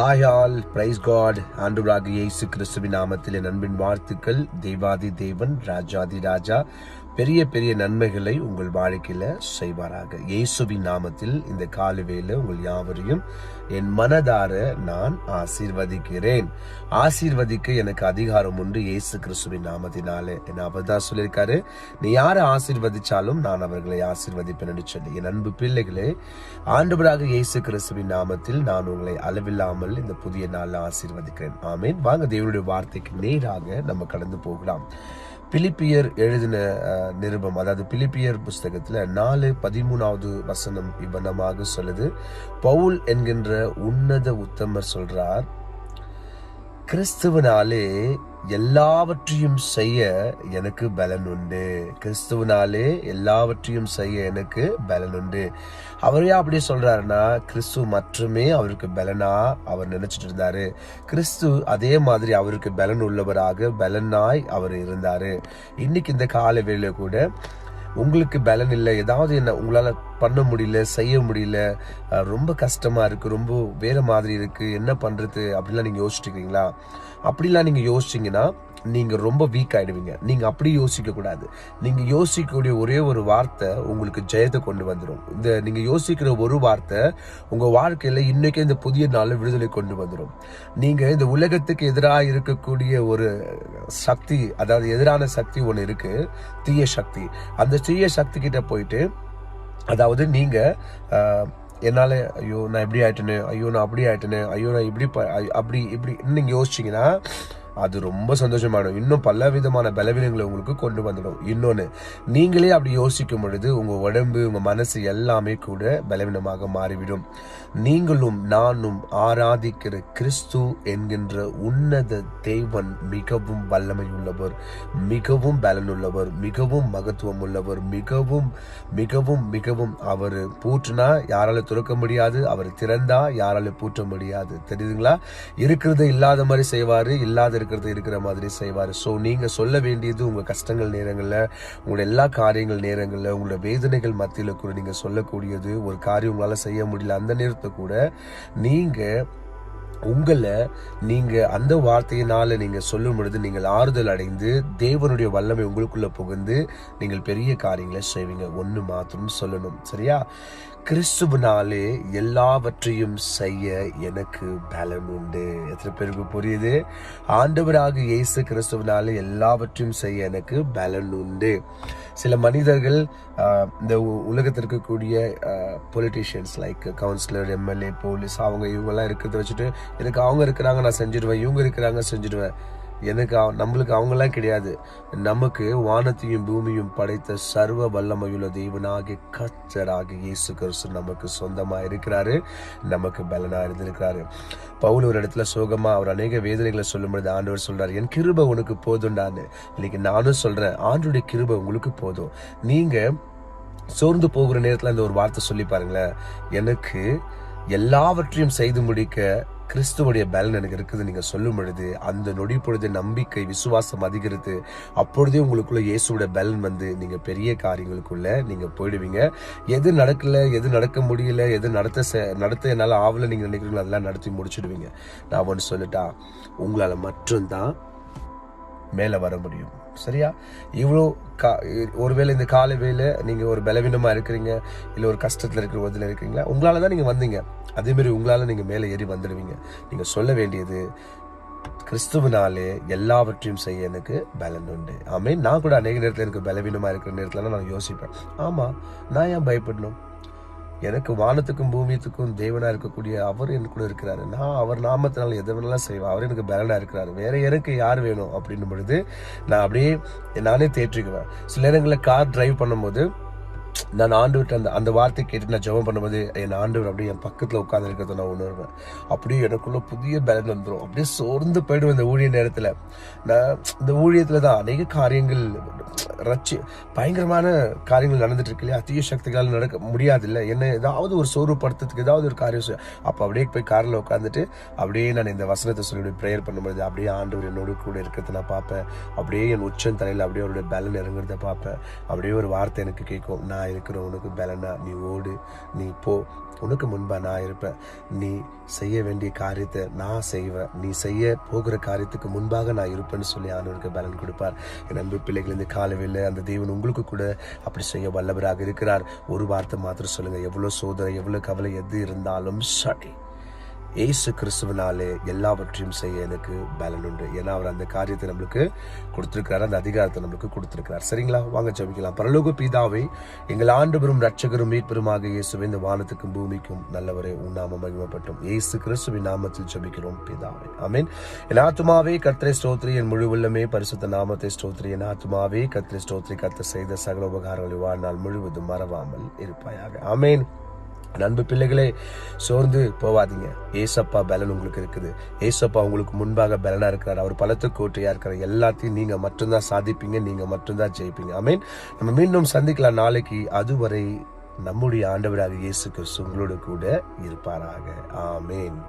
Hi all price God ஆண்டவராக இயேசு கிறிஸ்துவின் நாமத்தில் நண்பின் வாழ்த்துக்கள். தேவாதி தேவன் ராஜாதி ராஜா. பெரிய பெரிய நன்மைகளை உங்கள் வாழ்க்கையில செய்வாராக. இயேசுவின் நாமத்தில் இந்த காலவேல உங்கள் யாவரையும் என் மனதார நான் ஆசீர்வதிக்கிறேன். ஆசீர்வதிக்க எனக்கு அதிகாரம் உண்டு இயேசு கிறிஸ்துவின் நாமத்தினாலே. என் அவர் தான் சொல்லியிருக்காரு நீ யாரை ஆசீர்வதிச்சாலும் நான் அவர்களை ஆசீர்வதிப்பேன் சொல்லி. என் அன்பு பிள்ளைகளே ஆண்டவராக இயேசு கிறிஸ்துவின் நாமத்தில் நான் உங்களை அளவில்லாமல் இந்த புதிய நாளில் ஆசீர்வதிக்கிறேன். ஆமேன். வாங்க தேவனுடைய வார்த்தைக்கு நேராக நம்ம கடந்து போகலாம். பிலிப்பியர் எழுதின நிருபம் அதாவது பிலிப்பியர் புஸ்தகத்தில் நாலு பதிமூணாவது வசனம் இவ்வனமாக சொல்லுது. பவுல் என்கின்ற உன்னத உத்தமர் சொல்றார் கிறிஸ்துவனாலே எல்லாவற்றையும் செய்ய எனக்கு பலன் உண்டு கிறிஸ்துவனாலே எல்லாவற்றையும் செய்ய எனக்கு பலன் உண்டு அவரே அப்படியே சொல்றாருன்னா கிறிஸ்து மட்டுமே அவருக்கு பலனா அவர் நினைச்சிட்டு இருந்தாரு. கிறிஸ்து அதே மாதிரி அவருக்கு பலன் உள்ளவராக பலனாய் அவர் இருந்தாரு. இன்னைக்கு இந்த கால கூட உங்களுக்கு பலன் இல்லை ஏதாவது என்ன உங்களால் பண்ண முடியல செய்ய முடியல ரொம்ப கஷ்டமாக இருக்குது ரொம்ப வேறு மாதிரி இருக்குது என்ன பண்ணுறது அப்படிலாம் நீங்கள் யோசிச்சுட்டு அப்படிலாம் நீங்கள் யோசிச்சீங்கன்னா நீங்கள் ரொம்ப வீக் ஆகிடுவீங்க நீங்கள் அப்படி யோசிக்கக்கூடாது நீங்கள் யோசிக்கக்கூடிய ஒரே ஒரு வார்த்தை உங்களுக்கு ஜெயத்தை கொண்டு வந்துடும் இந்த நீங்கள் யோசிக்கிற ஒரு வார்த்தை உங்கள் வாழ்க்கையில் இன்றைக்கே இந்த புதிய நாளில் விடுதலை கொண்டு வந்துடும் நீங்கள் இந்த உலகத்துக்கு எதிராக இருக்கக்கூடிய ஒரு சக்தி அதாவது எதிரான சக்தி ஒன்று இருக்குது தீய சக்தி. அந்த தீய சக்தி கிட்ட போயிட்டு அதாவது நீங்கள் என்னால் ஐயோ நான் இப்படி ஆயிட்டேனே ஐயோ நான் அப்படி ஆயிட்டேனே ஐயோ நான் இப்படி அப்படி இப்படி நீங்கள் யோசிச்சீங்கன்னா அது ரொம்ப சந்தோஷமாயிடும். இன்னும் பல விதமான பலவீனங்களை உங்களுக்கு கொண்டு வந்துடும். இன்னொன்னு நீங்களே அப்படி யோசிக்கும் பொழுது உங்க உடம்பு உங்க மனசு எல்லாமே கூட பலவீனமாக மாறிவிடும். நீங்களும் நானும் ஆராதிக்கிற கிறிஸ்து என்கின்ற உன்னத தேவன் மிகவும் வல்லமை உள்ளவர் மிகவும் பலனுள்ளவர் மிகவும் மகத்துவம் உள்ளவர் மிகவும் மிகவும் மிகவும் அவர் பூட்டினா யாரால துறக்க முடியாது அவர் திறந்தா யாரால பூட்ட முடியாது. தெரியுதுங்களா? இருக்கிறத இல்லாத மாதிரி செய்வாரு இல்லாத இருக்கிறது இருக்கிற மாதிரி செய்வார். ஸோ நீங்கள் சொல்ல வேண்டியது உங்கள் கஷ்டங்கள் நேரங்களில் உங்களோட எல்லா காரியங்கள் நேரங்களில் உங்களோட வேதனைகள் மத்தியில் கூட நீங்கள் சொல்லக்கூடியது ஒரு காரியம் உங்களால் செய்ய முடியல அந்த நேரத்தை கூட நீங்கள் உங்களை நீங்கள் அந்த வார்த்தையினால் நீங்கள் சொல்லும் பொழுது நீங்கள் ஆறுதல் அடைந்து தேவனுடைய வல்லமை உங்களுக்குள்ளே புகுந்து நீங்கள் பெரிய காரியங்களை செய்வீங்க. ஒன்று மாத்திரம் சொல்லணும். சரியா? கிறிஸ்துவனாலே எல்லாவற்றையும் செய்ய எனக்கு பலன் உண்டு. எத்தனை பேருக்கு புரியுது? ஆண்டவராக இயேசு கிறிஸ்துவனாலே எல்லாவற்றையும் செய்ய எனக்கு பலன் உண்டு. சில மனிதர்கள் இந்த உ- உலகத்தில் இருக்கக்கூடிய politicians like councillor MLA police அவங்க இவங்கெல்லாம் இருக்கிறத வச்சுட்டு எனக்கு அவங்க இருக்கிறாங்க நான் செஞ்சிடுவேன் இவங்க இருக்கிறாங்க செஞ்சிடுவேன். எனக்கு நம்மளுக்கு அவங்களாம் கிடையாது. நமக்கு வானத்தையும் பூமியும் படைத்த சர்வ வல்லமையுள்ள தெய்வனாகிய கச்சராக இயேசு கிறிஸ்து நமக்கு சொந்தமாக இருக்கிறாரு. நமக்கு பலனாக இருந்திருக்கிறாரு. பவுல் ஒரு இடத்துல சோகமாக அவர் அநேக வேதனைகளை சொல்லும் பொழுது ஆண்டவர் சொல்கிறார் என் கிருபை உனக்கு போதும்டான்னு இன்னைக்கு நானும் சொல்கிறேன் ஆண்டுடைய கிருபை உங்களுக்கு போதும். நீங்கள் சோர்ந்து போகிற நேரத்தில் இந்த ஒரு வார்த்தை சொல்லி பாருங்களேன். எனக்கு எல்லாவற்றையும் செய்து முடிக்க கிறிஸ்துவுடைய பலன் எனக்கு இருக்குது. நீங்கள் சொல்லும் பொழுது அந்த நொடி பொழுது நம்பிக்கை விசுவாசம் அதிகரித்து அப்பொழுதே உங்களுக்குள்ள இயேசுவோட பலன் வந்து நீங்கள் பெரிய காரியங்களுக்குள்ள நீங்கள் போயிடுவீங்க. எது நடக்கல எது நடக்க முடியல எது நடத்த ச நடத்த என்னால் ஆவலை நீங்கள் நினைக்கிறீங்களோ அதெல்லாம் நடத்தி முடிச்சிடுவீங்க. நான் ஒன்று சொல்லிட்டா உங்களால் மட்டும்தான் மேலே வர முடியும். சரியா? இவ்வளோ கா ஒருவேளை இந்த கால வேலை நீங்கள் ஒரு பலவீனமாக இருக்கிறீங்க இல்லை ஒரு கஷ்டத்தில் இருக்கிற ஒரு இதில் இருக்கிறீங்களா உங்களால் தான் நீங்கள் வந்தீங்க. அதேமாரி உங்களால் நீங்கள் மேலே ஏறி வந்துடுவீங்க. நீங்கள் சொல்ல வேண்டியது கிறிஸ்துவனாலே எல்லாவற்றையும் செய்ய எனக்கு பலன் உண்டு. ஆமே நான் கூட அநேக நேரத்தில் எனக்கு பலவீனமாக இருக்கிற நேரத்தில் நான் யோசிப்பேன். ஆமாம் நான் ஏன் பயப்படணும்? எனக்கு வானத்துக்கும் பூமியத்துக்கும் தேவனாக இருக்கக்கூடிய அவர் எனக்கு கூட இருக்கிறாரு. நான் அவர் நாமத்தினால் எதை வேணாலும் செய்வேன். அவர் எனக்கு பலனா இருக்கிறாரு. வேற எனக்கு யார் வேணும் அப்படின்னும் பொழுது நான் அப்படியே நானே தேற்றிக்குவேன். சில நேரங்களில் கார் டிரைவ் பண்ணும்போது நான் ஆண்டு அந்த அந்த வார்த்தை கேட்டு நான் ஜெபம் பண்ணும்போது என் ஆண்டவர் அப்படியே என் பக்கத்தில் உட்கார்ந்து இருக்கிறத நான் உணர்வேன். அப்படியே எனக்குள்ள புதிய பலன் வந்துடும் அப்படியே சோர்ந்து போயிடும் இந்த ஊழிய நேரத்தில். நான் இந்த ஊழியத்தில் தான் அநேக காரியங்கள் ரச்சி பயங்கரமான காரியங்கள் நடந்துட்டு இருக்கு இல்லையா? அதிக சக்திகளால் நடக்க முடியாது இல்லை என்ன ஏதாவது ஒரு சோர்வுப்படுத்துறதுக்கு ஏதாவது ஒரு காரியம் அப்போ அப்படியே போய் காரில் உட்காந்துட்டு அப்படியே நான் இந்த வசனத்தை சொல்லி ப்ரேயர் பண்ணும்போது அப்படியே ஆண்டவர் என்னோட கூட இருக்கிறத நான் பார்ப்பேன். அப்படியே என் உச்சம் தலையில் அப்படியே அவருடைய பலன் இறங்குறத பார்ப்பேன். அப்படியே ஒரு வார்த்தை எனக்கு கேட்கும். நான் நான் இருக்கிறேன் உனக்கு பலனா? நீ ஓடு நீ போ. உனக்கு முன்பாக நான் இருப்பேன். நீ செய்ய வேண்டிய காரியத்தை நான் செய்வேன். நீ செய்ய போகிற காரியத்துக்கு முன்பாக நான் இருப்பேன்னு சொல்லி ஆண்டவருக்கு பலன் கொடுப்பார். என் அன்பு பிள்ளைகள் இந்த காலவில் அந்த தேவன் உங்களுக்கு கூட அப்படி செய்ய வல்லவராக இருக்கிறார். ஒரு வார்த்தை மாத்திரம் சொல்லுங்கள் எவ்வளோ சோதனை எவ்வளோ கவலை எது இருந்தாலும் சரி. ஏசு கிறிஸ்துவனாலே எல்லாவற்றையும் செய்ய எனக்கு பலன் உண்டு. ஏன்னா அவர் அந்த காரியத்தை நம்மளுக்கு கொடுத்துருக்கிறார் அந்த அதிகாரத்தை நம்மளுக்கு கொடுத்துருக்கிறார். சரிங்களா? வாங்க ஜபிக்கலாம். பரலோக பிதாவை எங்கள் ஆண்டு பெரும் ரட்சகரும் மீட்பெருமாக இயேசுவை இந்த வானத்துக்கும் பூமிக்கும் நல்லவரே உண்ணாம மகிமப்பட்டும். இயேசு கிறிஸ்துவின் நாமத்தில் ஜபிக்கிறோம் பிதாவை. ஆமீன். என் ஆத்துமாவே கர்த்தரை ஸ்தோத்ரி. என் முழு உள்ளமே பரிசுத்த நாமத்தை ஸ்தோத்ரி. என் ஆத்மாவே கர்த்தரை ஸ்தோத்ரி. கர்த்தர் செய்த சகல உபகாரங்களை வாழ்நாள் முழுவதும் மறவாமல் இருப்பாயாக. ஆமென். நண்பு பிள்ளைகளே சோர்ந்து போவாதீங்க. ஏசப்பா பலன் உங்களுக்கு இருக்குது. ஏசப்பா உங்களுக்கு முன்பாக பலனாக இருக்கிறார். அவர் பலத்து கோட்டையாக இருக்கிறார். எல்லாத்தையும் நீங்கள் மட்டும்தான் சாதிப்பீங்க நீங்கள் மட்டும்தான் ஜெயிப்பீங்க. ஆமீன். நம்ம மீண்டும் சந்திக்கலாம் நாளைக்கு. அதுவரை நம்முடைய ஆண்டவராக இயேசு கிறிஸ்து உங்களோட கூட இருப்பாராக. ஆமேன்.